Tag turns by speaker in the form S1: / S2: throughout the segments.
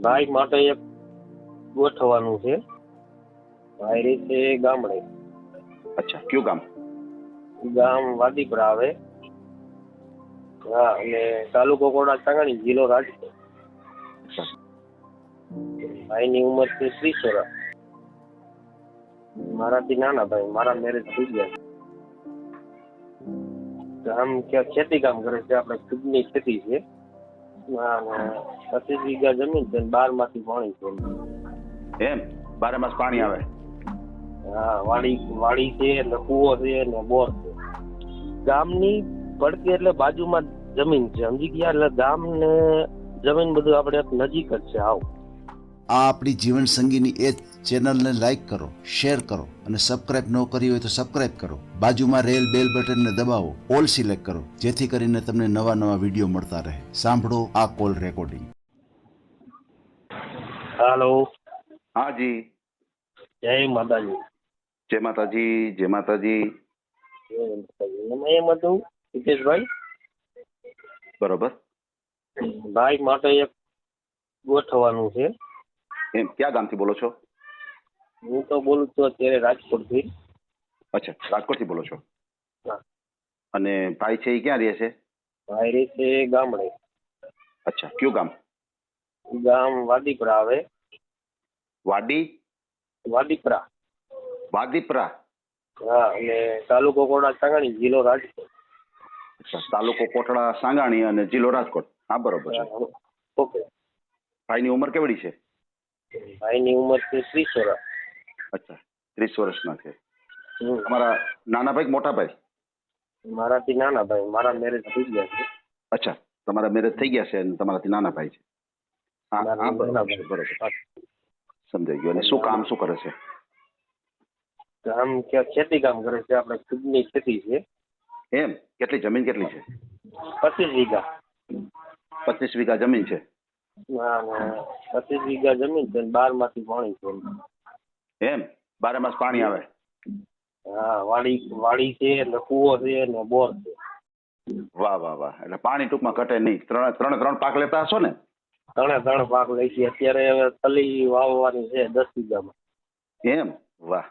S1: ભાઈ માટે એક ગોઠવવાનું છે. ભાઈ રહે છે ગામડે.
S2: અચ્છા કયું ગામ?
S1: ગામ વાદીપરા આવે. હા અને તાલુકો કોડા સાંગાણી જિલ્લો રાજકોટ.
S2: અચ્છા.
S1: ભાઈની ઉંમર છે ત્રીસ વર્ષ. મારાથી નાના ભાઈ મારા મેરેજ થઈ ગયા છે. ગામ ક્યાં ખેતી કામ કરે છે? આપણે ખુદની ખેતી છે. હા, ના પચીસ વીઘા જમીન છે બારમાંથી પાણી છે.
S2: એમ? બારે માસ પાણી આવે?
S1: હા વાડી વાડી છે ને કુવો છે ને બોર છે. ગામની પડતી એટલે બાજુમાં જમીન છે. સમજી ગયા? એટલે ગામ ને જમીન બધું આપણે નજીક જ છે આવ.
S3: આ આપણી જીવન સંગીની એ ચેનલને લાઇક કરો શેર કરો અને સબસ્ક્રાઇબ ન કરી હોય તો સબસ્ક્રાઇબ કરો. બાજુમાં રેલ બેલ બટનને દબાવો ઓલ સિલેક્ટ કરો જેથી કરીને તમને નવા નવા વીડિયો મળતા રહે. સાંભળો આ કોલ રેકોર્ડિંગ.
S1: હાલો
S2: હા જી.
S1: જય માતાજી.
S2: જય માતાજી જય માતાજી.
S1: જય માતાજી. એમ હતું હિતેશભાઈ?
S2: બરોબર.
S1: ભાઈ માટે એક ગોઠવવાનું છે.
S2: એમ ક્યાં ગામથી બોલો છો?
S1: હું તો બોલું છું અત્યારે રાજકોટથી.
S2: અચ્છા રાજકોટથી બોલો છો?
S1: હા.
S2: અને ભાઈ છે એ ક્યાં રહે છે?
S1: ભાઈ રહે છે ગામડે.
S2: અચ્છા કયું ગામ?
S1: ગામ વાદીપરા આવે.
S2: વાડી?
S1: વાદીપરા
S2: વાદીપરા
S1: હા અને તાલુકો કોટડા સાંગાણી જિલ્લો રાજકોટ.
S2: અચ્છા તાલુકો કોટડા સાંગાણી અને જિલ્લો રાજકોટ. હા બરોબર છે.
S1: ઓકે.
S2: ભાઈની ઉંમર કેવડી છે?
S1: ભાઈની ઉંમર છે ત્રીસ વર્ષ.
S2: અચ્છા ત્રીસ વર્ષના છે. તમારા નાના ભાઈ કે મોટા ભાઈ
S1: મારાથી નાના ભાઈ મારા મેરેજ થઈ ગયા છે.
S2: અચ્છા તમારા મેરેજ થઈ ગયા છે અને તમારાથી નાના ભાઈ છે. હા હા
S1: નાના
S2: બરોબર
S1: ભાઈ.
S2: છે બરોબર. સમજાઈ ગયું. અને શું કામ શું કરે છે?
S1: કામ ખેતી કામ કરે છે આપણે ખુદની ખેતી છે.
S2: એમ? કેટલી જમીન કેટલી છે?
S1: પચીસ વીઘા.
S2: પચીસ વીઘા જમીન છે?
S1: પચીસ વીઘા જમીન છે બારમાંથી પાણી છે.
S2: એમ? બારે માસ પાણી આવે?
S1: હા વાડી વાડી છે ને કૂવો છે ને બોર છે.
S2: વાહ વાહ વાહ. એટલે પાણી ટૂંકમાં ઘટે નહીં. ત્રણ ત્રણ ત્રણ પાક લેતા હશો ને?
S1: ત્રણે ત્રણ પાક લઈ છે અત્યારે હવે તલી વાવવાની છે દસ વીઘામાં.
S2: એમ? વાહ.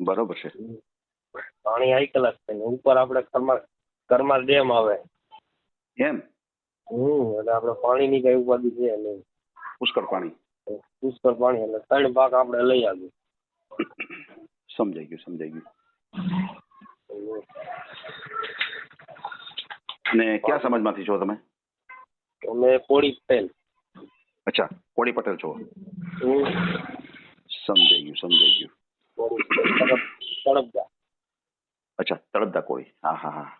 S2: બરોબર છે.
S1: પાણી આઈ કલાક છે ઉપર આપણે કરમાર કરમાળ ડેમ આવે.
S2: એમ?
S1: હમ એટલે આપણે પાણીની કઈ ઉપાધિ છે નહીં.
S2: પુષ્કળ પાણી.
S1: પુષ્કળ પાણી એટલે ત્રણ પાક આપણે લઈ આવીએ.
S2: સમજાઈ ગયું સમજાઈ ગયું. અને ક્યાં સમાજમાંથી છો તમે?
S1: અમે કોળી પટેલ.
S2: અચ્છા કોળી પટેલ છો. સમજાઈ ગયું સમજાઈ ગયું.
S1: તળપદા.
S2: અચ્છા તળપદા કોળી. હા હા હા.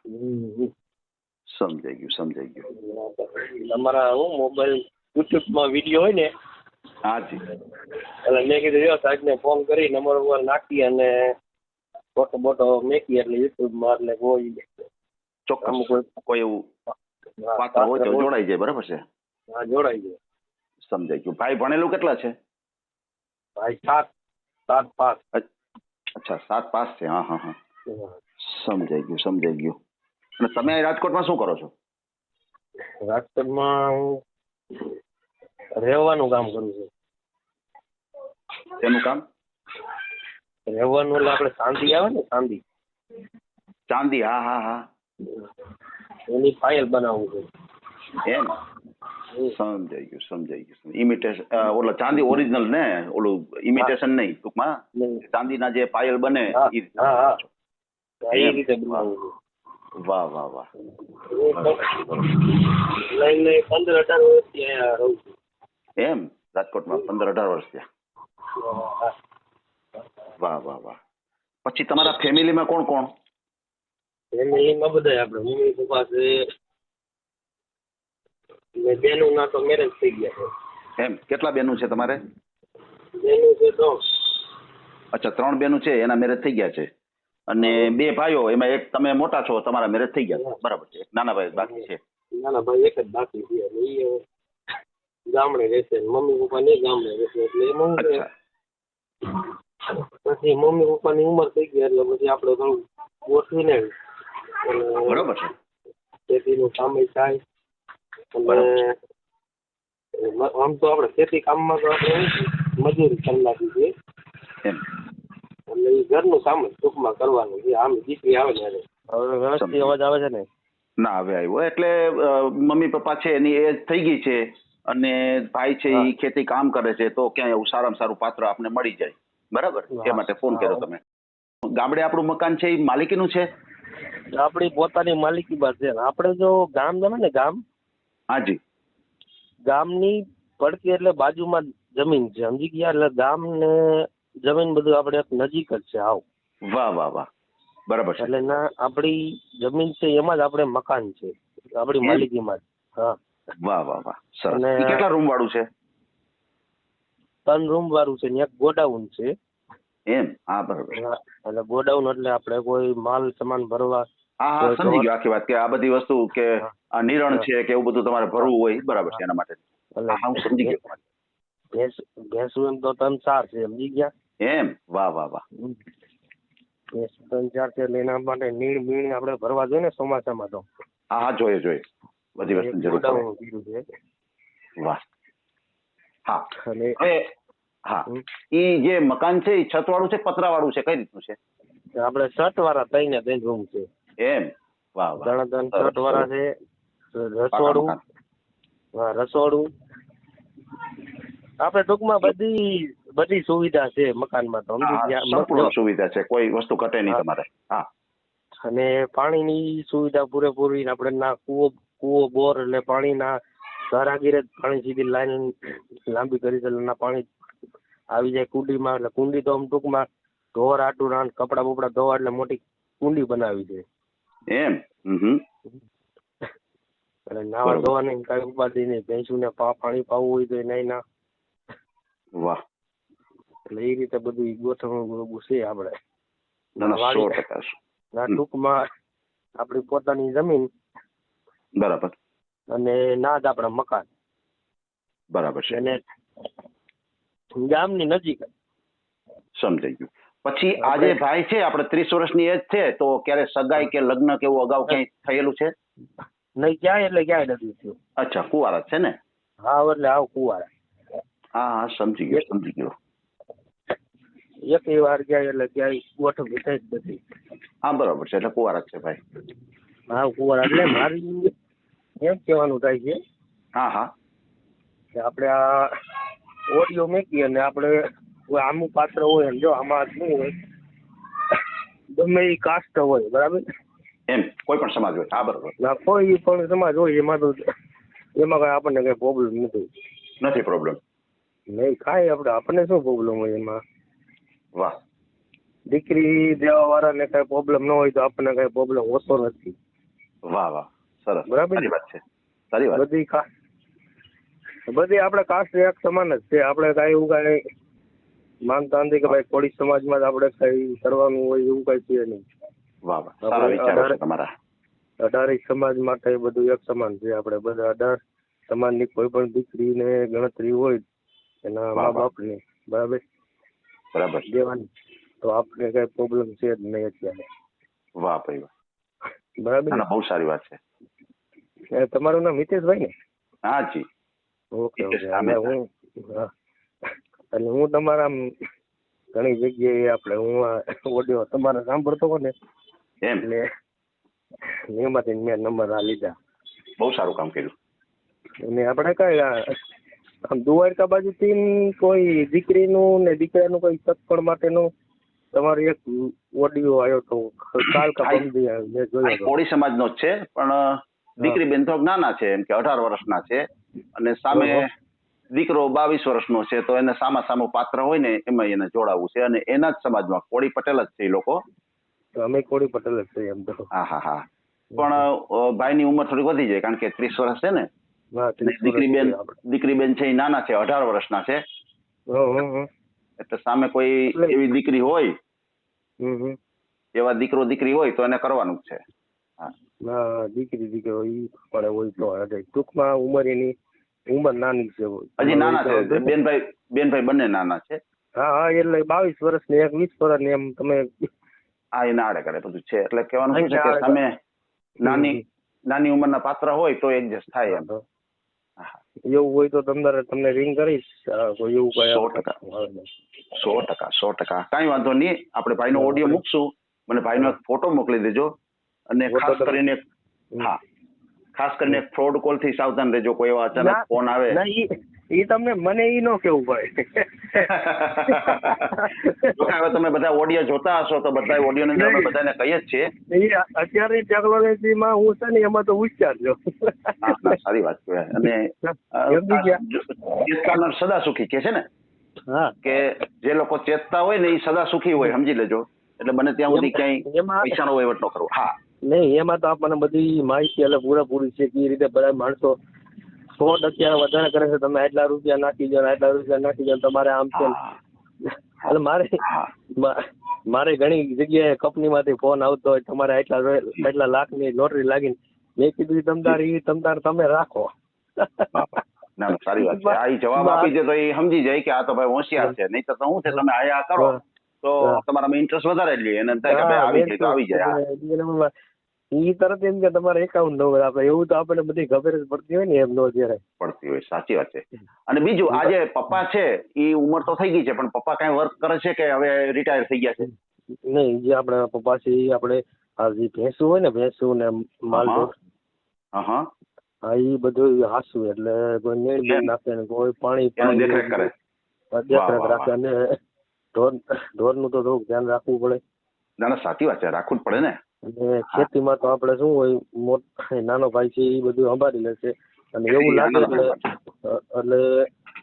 S2: સમજાઈ ગયું સમજાઈ ગયું.
S1: તમારા હું મોબાઈલ યુટ્યુબમાં વીડિયો હોય ને
S2: હા જી
S1: એટલે મેં કીધું જો સાહેબને ફોન કરી નંબર ઉપર નાખી અને ફોટો બોટો મેકી એટલે યુટ્યુબમાં એટલે કોઈ
S2: ચોક્કસ.
S1: કોઈ
S2: એવું પાત્ર હોય તો જોડાઈ જાય બરાબર છે?
S1: હા જોડાઈ જાય.
S2: સમજાઈ ગયું. ભાઈ ભણેલું કેટલા છે?
S1: ભાઈ સાત સાત પાંચ
S2: અચ્છા સાત પાસ છે. હા હા. હા. સમજાઈ ગયું સમજાઈ ગયું. અને તમે રાજકોટમાં શું કરો છો?
S1: રાજકોટમાં હું રહેવાનું કામ કરું છું.
S2: તેનું કામ?
S1: રહેવાનું એટલે આપણે શાંતિ આવે ને શાંતિ.
S2: ચાંદી હા હા હા.
S1: એની ફાઇલ બનાવવું છે.
S2: એમ? સમજાઈ ગયું સમજાઈ ગયું ઇમિટેશન ઓલા ચાંદી ઓરિજિનલ ને? ઓલું ઇમિટેશન નહીં ટૂંકમાં. ચાંદીના જે પાયલ બને એ રીતે વાહ. વાહ વાહ
S1: લઈને પંદર અઢાર વર્ષથી અહીંયા રહું છું.
S2: એમ રાજકોટમાં પંદર અઢાર વર્ષ થયા. વાહ વાહ વાહ. પછી તમારા ફેમિલીમાં કોણ કોણ?
S1: ફેમિલીમાં બધા આપણે. મમ્મી પપ્પા છે. બેનું ના તો મેરેજ થઈ ગયા
S2: એમ કેટલા બેનું છે તમારે?
S1: છે બેનું છે તો
S2: અચ્છા ત્રણ બેનું છે એના મેરેજ થઈ ગયા છે. અને બે ભાઈઓ એમાં એક તમે મોટા છો તમારા મેરેજ થઈ ગયા. છે બરાબર છે. એક નાના ભાઈ બાકી છે.
S1: નાના ભાઈ એક જ બાકી છે. ગામડે રહેશે મમ્મી પપ્પા ને ગામડે રહેશે એટલે એમાં શું છે પછી મમ્મી પપ્પાની ઉંમર થઈ ગઈ એટલે પછી આપણે થોડું ગોઠવીને
S2: બરોબર છે.
S1: ખેતીનું કામ થાય. અને આમ તો આપણે ખેતી કામમાં તો આપણે મજૂરી કરી નાખી છે.
S2: એમ.
S1: એટલે એ ઘરનું કામ જ ટૂંકમાં કરવાનું છે. આમ દીકરી આવે ને હારે. હવે વ્યવસ્થિત અવાજ આવે છે ને?
S2: ના હવે આવ્યો. એટલે મમ્મી પપ્પા છે એની એજ થઈ ગઈ છે. અને ભાઈ છે એ ખેતી કામ કરે છે તો ક્યાંય એવું સારામાં સારું પાત્ર આપને મળી જાય. બરાબર? એ માટે ફોન કર્યો તમે. ગામડે આપણું મકાન છે એ માલિકીનું છે?
S1: આપણી પોતાની માલિકી બાદ છે. આપણે જો ગામ ગમે ને ગામ
S2: હાજી
S1: ગામની પડખે એટલે બાજુમાં જમીન છે. સમજી ગયા? એટલે ગામ ને જમીન બધું આપણે એક નજીક જ છે આવ.
S2: વાહ વાહ વાહ. બરાબર છે.
S1: એટલે ના આપણી જમીન છે એમાં જ આપણે મકાન છે. આપણી માલિકીમાં જ. હા.
S2: વાહ વાહ વાહ. સરસ.
S1: અને-
S2: ઈ કેટલા રૂમ વાળું છે?
S1: ત્રણ રૂમ વાળું છે. ને એક ગોડાઉન છે.
S2: એમ? હા બરોબર.
S1: હા, એટલે ગોડાઉન એટલે આપણે કોઈ માલ સામાન ભરવા
S2: હા હા
S1: તો
S2: સમજી ગયો આખી વાત કે આ બધી વસ્તુ કે
S1: હા.
S2: આ નિરણ
S1: હા.
S2: છે કે એવું બધું તમારે ભરવું હોય બરાબર છે એના માટે. હા હા, હું સમજી ગયો.
S1: ભેંસ ભેંસું એમ તો ત્રણ ચાર છે સમજી ગયા?
S2: એમ? વાહ વાહ વાહ.
S1: ભેંસ ત્રણ ચાર છે એટલે એના માટે નીણ બીણ આપણે ભરવા જોઈએ ને ચોમાસામાં તો.
S2: હા હા જોઈએ જોઈએ. બધી વસ્તુ જરૂર પડે. વાહ. હા. હવે હા. એ જે મકાન છે એ છત વાળું છે પતરા વાળું છે? કઈ રીતનું છે?
S1: આપણે છત વાળા ત્રણ ત્રણ રૂમ છે.
S2: એમ? વાહ વાહ.
S1: ત્રણ ત્રણ છત વાળા છે રસોડું. હા રસોડું. આપણે ટૂંકમાં બધી બધી સુવિધા છે મકાનમાં તો
S2: સંપૂર્ણ સુવિધા છે. કોઈ વસ્તુ ઘટે નહીં તમારે. હા.
S1: અને પાણીની સુવિધા પૂરેપૂરી આપણે ના કૂવો કૂવો બોર એટલે પાણીના ઘરાગીરે જ પાણી સીધી લાઈન લાંબી કરી એટલે ના પાણી આવી જાય કુંડીમાં. એટલે કુંડી તો આમ ટૂંકમાં ઢોર આટું રાન કપડા બપડા ધોવા એટલે મોટી કુંડી બનાવી છે
S2: એમ?
S1: એટલે નાવા. ધોવાની કઈ ઉપાધિ નહીં. ભેંસુને પા પાણી પાવું હોય તો નહીં ના.
S2: વાહ.
S1: એટલે એ રીતે બધું ગોઠવણ છે આપણે.
S2: ના ના
S1: ના. ટૂંકમાં આપણી પોતાની જમીન
S2: બરાબર.
S1: અને ના જ આપણા મકાન.
S2: બરાબર છે.
S1: અને ગામની નજીક.
S2: સમજાઈ ગયું. પછી આ જે ભાઈ છે આપણે ત્રીસ વર્ષની એજ છે તો ક્યારે સગાઈ કે લગ્ન કે એવું અગાઉ ક્યાંય થયેલું છે?
S1: નહીં ક્યાંય એટલે ક્યાંય નથી થયું.
S2: અચ્છા કુવારા છે ને?
S1: હા એટલે આવ કુવારા.
S2: હા હા સમજી ગયો સમજી ગયો.
S1: એક વાર ગયા એટલે ક્યાંય ગોઠવણી થઈ જ નથી.
S2: હા બરાબર છે એટલે કુવારા છે ભાઈ.
S1: હા કુંવર એટલે મારી એમ કહેવાનું થાય છે
S2: હા હા.
S1: કે આપણે આ ઓડિયો મૂકી અને આપણે આમું પાત્ર હોય અને જો આમાં શું હોય ગમે એ કાસ્ટ હોય બરાબર?
S2: એમ કોઈ પણ સમાજ હોય હા બરાબર.
S1: ના કોઈ પણ સમાજ હોય એમાં તો એમાં કઈ આપણને કઈ પ્રોબ્લેમ નથી.
S2: નથી પ્રોબ્લેમ
S1: નહીં કાંઈ આપણે આપણને શું પ્રોબ્લેમ હોય એમાં?
S2: વાહ.
S1: દીકરી દેવા વાળાને કઈ પ્રોબ્લેમ ન હોય તો આપણને કઈ પ્રોબ્લેમ હોતો નથી.
S2: વાહ વાહ. સરસ.
S1: બરાબર.
S2: સારી વાત છે. સારી વાત
S1: બધી કાસ્ટ બધી આપણે કાસ્ટ એક સમાન જ છે. આપણે કાંઈ એવું કાંઈ માનતા નથી કે ભાઈ કોળી સમાજમાં જ આપણે કઈ કરવાનું હોય એવું કઈ છે નહીં.
S2: વાહ વાહ. સારા વિચારો છે તમારા.
S1: અઢારી સમાજ માટે બધું એક સમાન છે. આપણે બધા અઢાર સમાજની કોઈ પણ દીકરીને ગણતરી હોય એના મા. બાપની બરાબર?
S2: બરાબર.
S1: દેવાની. તો આપણે કઈ પ્રોબ્લેમ છે જ નહીં અત્યારે.
S2: વાહ ભાઈ વાહ.
S1: બરાબર
S2: ના બહુ સારી વાત છે.
S1: એ તમારું નામ હિતેશભાઈ ને?
S2: હા જી.
S1: Okay okay. હું એટલે હું તમારા ઘણી જગ્યાએ આપણે હું ઓડિયો તમારે સાંભળતો હોઉં ને
S2: એમ?
S1: એટલે એમાંથી મેં નંબર આ લીધા.
S2: બહુ સારું કામ કર્યું.
S1: અને આપણે કઈ આમ દ્વારકા બાજુથી કોઈ દીકરીનું ને દીકરાનું કોઈ સગપણ માટેનું તમારો એક ઓડિયો આવ્યો તો કાલ કા પરમદી આવ્યો, જોયો
S2: કોળી સમાજનો જ છે પણ દીકરી બેન થોડોક નાના છે એમ કે અઢાર વર્ષના છે અને સામે દીકરો બાવીસ વર્ષનો છે તો એને સામા સામું પાત્ર હોય ને એમાં એને જોડાવું છે અને એના જ સમાજમાં કોળી પટેલ જ છે એ લોકો.
S1: અમે કોળી પટેલ જ છે એમ તો.
S2: હા હા હા. પણ ભાઈની ઉંમર થોડી વધી જાય કારણ કે ત્રીસ વર્ષ છે ને. દીકરી બેન દીકરી બેન છે એ નાના છે અઢાર વર્ષના છે. એટલે સામે કોઈ એવી દીકરી હોય. એવા દીકરો દીકરી હોય તો એને કરવાનું જ છે.
S1: ના દીકરી દીકરો ઈ પડે હોય તો ટૂંકમાં ઉંમર એની ઉંમર નાની છે
S2: હજી નાના છે. બેનભાઈ બેનભાઈ બંને નાના છે.
S1: હા હા એટલે બાવીસ વર્ષ ને એક વીસ વર્ષની એમ તમે
S2: હા એના આડે કરે બધું છે. એટલે કહેવાનું શું છે કે
S1: તમે
S2: સામે નાની. નાની ઉંમરના પાત્ર હોય તો એડજસ્ટ થાય એમ.
S1: એવું હોય તો તમારે તમને રિંગ કરીશ. કોઈ એવું કઈ
S2: સો ટકા. સો ટકા સો ટકા. કાંઈ વાંધો નહીં. આપણે ભાઈનો ઓડિયો મૂકશું. મને ભાઈનો એક ફોટો મોકલી દેજો. અને ખાસ કરીને હા. ખાસ કરીને ફ્રોડ કોલથી સાવધાન રહેજો. કોઈ એવા અચાનક ફોન આવે.
S1: ઈ તમને મને એ નો કેવું પડે.
S2: હવે તમે બધા ઓડિયો જોતા હશો તો બધા ઓડિયો ની અંદર બધાને કહીએ જ છીએ.
S1: અત્યારની ટેકનોલોજી માં હું છે ને એમાં તો હોશિયાર છું.
S2: સારી વાત કહેવાય અને સદા સુખી કે છે ને?
S1: હા.
S2: કે જે લોકો ચેતતા હોય ને એ સદા સુખી હોય સમજી લેજો. એટલે મને ત્યાં સુધી ક્યાંય
S1: એમાં
S2: પૈસાનો વહીવટ ન કરવો. હા.
S1: નહીં એમાં તો આપણને બધી માહિતી એટલે પૂરેપૂરી છે કે એ રીતે બધા માણસો ફ્રોડ અત્યારે વધારે કરે છે તમે આટલા રૂપિયા નાખી દો આટલા રૂપિયા નાખી દો તમારે આમ છે એટલે મારે મારે ઘણી જગ્યાએ કંપનીમાંથી ફોન આવતો હોય તમારે આટલા આટલા લાખની લોટરી લાગીને મેં કીધું તમદાર ઈ તમદાર તમે રાખો
S2: ના સારી વાત છે આ જવાબ આપી છે તો એ સમજી જાય કે આ તો ભાઈ હોશિયાર છે નહીં તો શું છે તમે આયા કરો તો. તમારામાં ઇન્ટરેસ્ટ વધારે જ લે અને આવી જાય તો આવી જાય
S1: ઈ તરત એમ કે તમારે એકાઉન્ટ ન હોય આપણે એવું તો આપણને બધી ખબર જ પડતી હોય ને એમ નો જયારે
S2: પડતી હોય સાચી વાત છે. અને બીજું આજે પપ્પા છે એ ઉંમર તો થઈ ગઈ છે પણ પપ્પા કઈ વર્ક કરે છે કે હવે રિટાયર થઈ ગયા છે?
S1: નહીં જે આપણે પાછી આપણે આ જે ભેંસું હોય ને ભેંસું ને માલ
S2: હા. હા.
S1: ઈ બધું હાસું એટલે કોઈ નીણ બીણ નાખે ને કોઈ પાણી પાણી
S2: દેખરેખ કરે.
S1: રાખે અને ઢોર ઢોરનું તો થોડુંક ધ્યાન રાખવું પડે.
S2: ના ના સાચી વાત છે રાખવું જ પડે ને.
S1: અને ખેતીમાં તો આપણે શું હોય નાનો ભાઈ છે એ બધું સંભાળી લેશે. અને એવું લાગે એટલે એટલે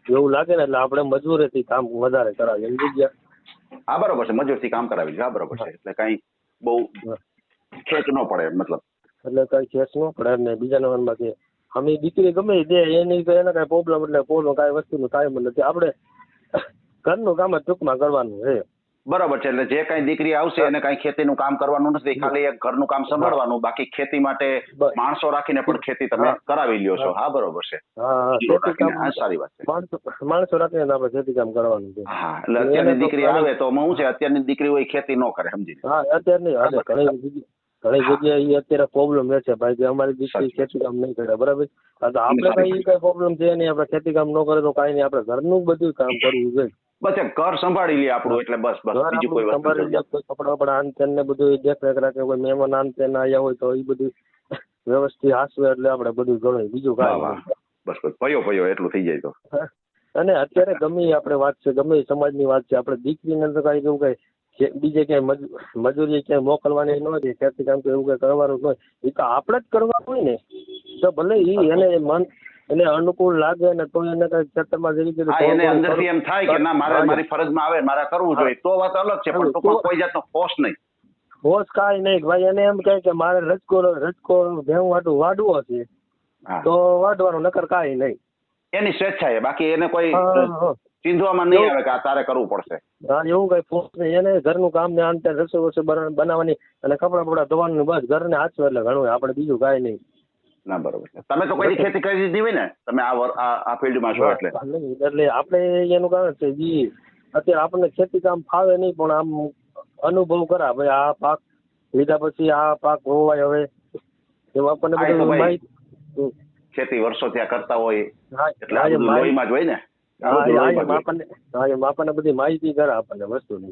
S1: એવું લાગે ને એટલે આપણે મજૂરેથી કામ વધારે કરાવીએ સમજી ગયા.
S2: હા બરોબર છે મજૂરથી કામ કરાવી હા બરોબર છે એટલે કઈ બહુ ખેંચ ન પડે મતલબ.
S1: એટલે કઈ ખેંચ ન પડે ને બીજા નંબરમાં કે અમે દીકરી ગમે તે એની એને કઈ પ્રોબ્લેમ એટલે પોલો કઈ વસ્તુનું કાંઈ નથી. આપણે ઘરનું કામ જ ટૂંકમાં કરવાનું છે.
S2: બરોબર છે એટલે જે કઈ દીકરી આવશે એને કઈ ખેતીનું કામ કરવાનું નથી ખાલી એક ઘરનું કામ સંભાળવાનું બાકી ખેતી માટે માણસો રાખીને પણ ખેતી તમે કરાવી લ્યો છો. હા. બરોબર છે. સારી વાત છે.
S1: માણસો રાખીને આપણે ખેતી કામ કરવાનું છે.
S2: હા એટલે અત્યારની દીકરી આવે તો હું છે અત્યારની દીકરી હોય ખેતી ન કરે સમજી
S1: હા અત્યારની ઘણી ઘણી જગ્યાએ એ અત્યારે પ્રોબ્લેમ રહે છે. ભાઈ કે અમારી દીકરી. ખેતી કામ નહીં કરે બરાબર? તો આપણે કઈ કઈ પ્રોબ્લેમ છે નહીં આપણે ખેતી કામ ન કરે તો કાંઈ નહીં આપણે ઘરનું બધું કામ કરવું જોઈએ.
S2: બસ ઘર સંભાળી લે આપણું એટલે બસ બસ બીજું કોઈ
S1: સંભાળી લે, કોઈ કપડા બપડા આન તેન ને બધું દેખરેખ રાખે કોઈ મહેમાન આન તેન આવ્યા હોય તો એ બધું વ્યવસ્થિત હાસવે એટલે આપણે બધું ગણાય બીજું કાંઈ
S2: બસ બસ ભયો ભયો એટલું થઈ જાય તો.
S1: અને અત્યારે ગમે આપણે વાત છે ગમે સમાજની વાત છે આપણે દીકરીને તો કાંઈ એવું કઈ કે બીજે ક્યાંય મજૂરી ક્યાંય મોકલવાની ન હોય ખેતી કામ તો એવું કંઈ કરવાનું ન હોય. એ તો આપણે જ કરવાનું હોય ને. તો ભલે એ એને મન એને અનુકૂળ લાગે ને તો એને કઈ ખેતરમાં જઈ
S2: ગયું એને અંદરથી એમ થાય કે ના મારે મારી ફરજમાં આવે મારે કરવું જોઈએ. તો વાત અલગ છે પણ ટૂંકમાં કોઈ જાતનો ફોર્સ નહીં.
S1: હોશ કાંઈ નહીં. ભાઈ એને એમ કહે કે મારે રજકો રજકો ભેવું વાટું વાડવો છે. તો વાડવાનું નકર કાંઈ નહીં.
S2: એની સ્વેચ્છા એ બાકી એને કોઈ. ચીંધવામાં નહીં આવે કે આ તારે કરવું પડશે.
S1: હા એવું કઈ ફોર્સ નહીં. એને ઘરનું કામ ને આમ ત્યાં રસોઈ વસોઈ બનાવવાની અને કપડા બપડા ધોવાનું બસ. ઘરને હાચવે એટલે ઘણું. આપણે બીજું કાંઈ નહીં.
S2: ના બરોબર છે. તમે તો કોઈ ખેતી કરી દીધી હોય ને? તમે આ આ ફિલ્ડમાં છો એટલે.
S1: એટલે આપણે એનું કારણ છે જી. અત્યારે આપણને ખેતી કામ ફાવે નહીં પણ આમ અનુભવ કરા. ભાઈ આ પાક લીધા પછી આ પાક હોવાય હવે. એમાં આપણને બધું માહિતી
S2: ખેતી વર્ષો ત્યાં કરતા હોય. એટલે આ
S1: એ
S2: બધું
S1: માહિતી-
S2: લોહીમાં જ હોય ને? બધું.
S1: આપણને માહિતી કરે આપણને વસ્તુની.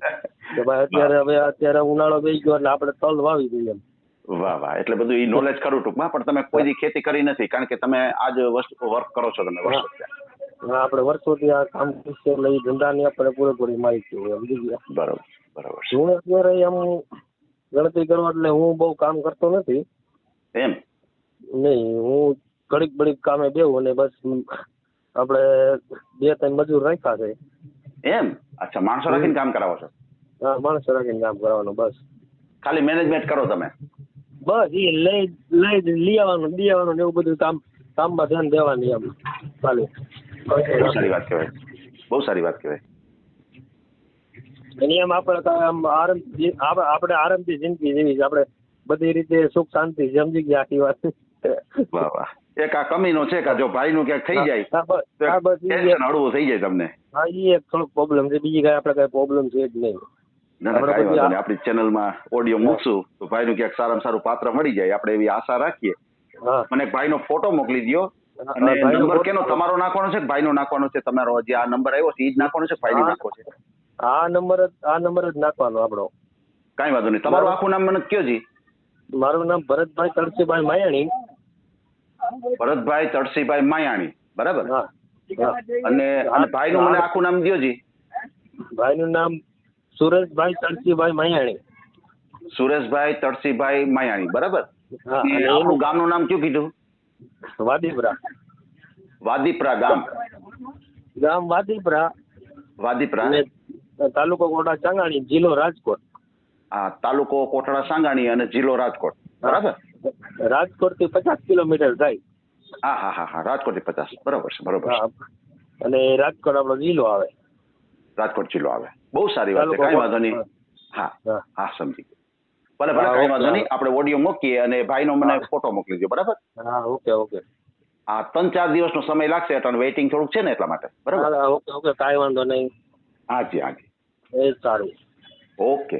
S1: કે ભાઈ અત્યારે હવે અત્યારે ઉનાળો બેસી ગયો એટલે આપણે તલ વાવી દઈએ એમ.
S2: વાહ વાહ. એટલે બધું ઈ નોલેજ ખરું ટૂંકમાં પણ તમે કોઈ દી ખેતી કરી નથી કારણ કે તમે આજ વસ્તુ વર્ક કરો છો તમે
S1: આપણે વર્ષોથી આ કામ કરીએ એટલે એ ધંધાની આપણે પૂરેપૂરી માહિતી હોય સમજી
S2: બરોબર બરોબર.
S1: હું અત્યારે એમ ગણતરી કરવા એટલે હું બહુ કામ કરતો નથી.
S2: એમ?
S1: નહીં હું ઘડીક બડીક કામે બેહું અને બસ આપણે બે ત્રણ મજૂર રાખ્યા છે.
S2: એમ? અચ્છા માણસો રાખીને કામ કરાવો છો?
S1: હા માણસો રાખીને કામ કરાવવાનું બસ.
S2: ખાલી મેનેજમેન્ટ કરો તમે?
S1: બસ એ લઈ લઈ લઈ આવવાનું લઈ આવવાનું એવું બધું કામ કામમાં ધ્યાન દેવાની એમ ખાલી.
S2: બહુ સારી વાત કહેવાય. બહુ સારી વાત કહેવાય.
S1: અને એમ આપણે આમ આરામ આપણે આરામથી જિંદગી જીવી આપણે બધી રીતે સુખ શાંતિ સમજી ગયા આખી વાત
S2: વાહ વાહ. એક આ કમીનો છે કે જો ભાઈનું ક્યાંક થઈ જાય તો ટેન્શન હળવું થઈ જાય તમને.
S1: હા એ એક થોડોક પ્રોબ્લેમ છે. બીજી કાંઈ આપણે કાંઈ પ્રોબ્લેમ છે જ નહીં. આપણે
S2: ચેનલમાં ઓડિયો મૂકશું તો ભાઈનું ક્યાંક સારામાં સારું પાત્ર મળી જાય. આપણે એવી આશા રાખીએ. મને ભાઈનો ફોટો મોકલી દો અને નંબર કેનો? તમારો નાખવાનો છે કે ભાઈનો નાખવાનો છે? તમારો જે આ નંબર આવ્યો છે એ જ નાખવાનો છે ભાઈનો નાખવો છે?
S1: આ નંબર જ આ નંબર જ નાખવાનો આપણો.
S2: કાંઈ વાંધો નહીં. તમારું આખું નામ મને કયો જી?
S1: મારું નામ ભરતભાઈ તળસીભાઈ માયાણી.
S2: ભરતભાઈ તળસીભાઈ માયાણી બરાબર. અને અને ભાઈનું મને આખું નામ દ્યો જી.
S1: ભાઈનું નામ સુરેશભાઈ તળસીભાઈ માયાણી.
S2: સુરેશભાઈ તળસીભાઈ માયાણી બરાબર?
S1: હા
S2: અને
S1: અને
S2: આપણું ગામનું નામ કયું કીધું?
S1: વાદીપરા.
S2: વાદીપરા ગામ.
S1: ગામ વાદીપરા.
S2: વાદીપરા.
S1: અને તાલુકો કોટડા ચાંગાણી જિલ્લો રાજકોટ.
S2: હા તાલુકો કોટડા સાંગાણી અને જિલ્લો રાજકોટ. બરાબર?
S1: રાજકોટથી પચાસ કિલોમીટર થાય.
S2: હા હા હા હા રાજકોટ પચાસ. બરોબર છે બરાબર
S1: અને રાજકોટ આપણો જિલ્લો આવે.
S2: રાજકોટ જિલ્લો આવે. બહુ સારી વાત છે કાંઈ વાંધો નહીં.
S1: હા.
S2: હા
S1: હા.
S2: હા સમજી ગયો. ભલે ભલે
S1: હા,
S2: કાંઈ વાંધો નહીં આપણે ઓડિયો મૂકીએ અને ભાઈનો મને ફોટો મોકલી દો બરાબર?
S1: હા ઓકે ઓકે.
S2: આ ત્રણ ચાર દિવસનો સમય લાગશે એટલે વેઇટિંગ થોડુંક છે ને એટલા માટે બરાબર?
S1: હા, ઓકે ઓકે કાંઈ વાંધો નહીં.
S2: હાજી હાજી.
S1: એ સારું.
S2: ઓકે.